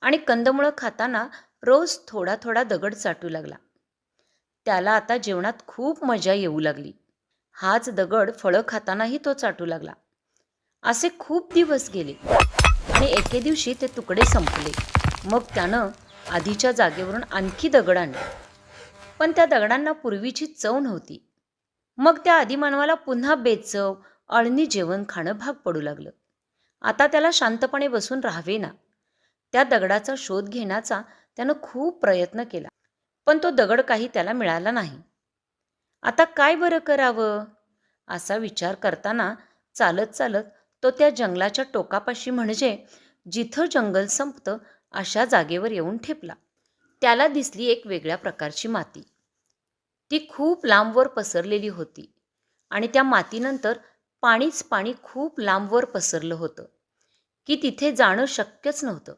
आणि कंदमुळं खाताना रोज थोडा थोडा दगड चाटू लागला. त्याला आता जेवणात खूप मजा येऊ लागली. हाच दगड फळं खातानाही तो चाटू लागला. असे खूप दिवस गेले आणि एके दिवशी ते तुकडे संपले. मग त्यानं आधीच्या जागेवरून आणखी दगड आणले. पण त्या दगडांना पूर्वीची चव नव्हती. मग त्या आदिमानवाला पुन्हा बेचव अळणी जेवण खाणं भाग पडू लागलं. आता त्याला शांतपणे बसून राहावे ना. त्या दगडाचा शोध घेण्याचा त्यानं खूप प्रयत्न केला पण तो दगड काही त्याला मिळाला नाही. आता काय बरं करावं? असा विचार करताना चालत चालत तो त्या जंगलाच्या टोकापाशी म्हणजे जिथं जंगल संपतं अशा जागेवर येऊन ठेपला. त्याला दिसली एक वेगळ्या प्रकारची माती. ती खूप लांबवर पसरलेली होती आणि त्या मातीनंतर पाणीच पाणी खूप लांबवर पसरलं होतं की तिथे जाणं शक्यच नव्हतं.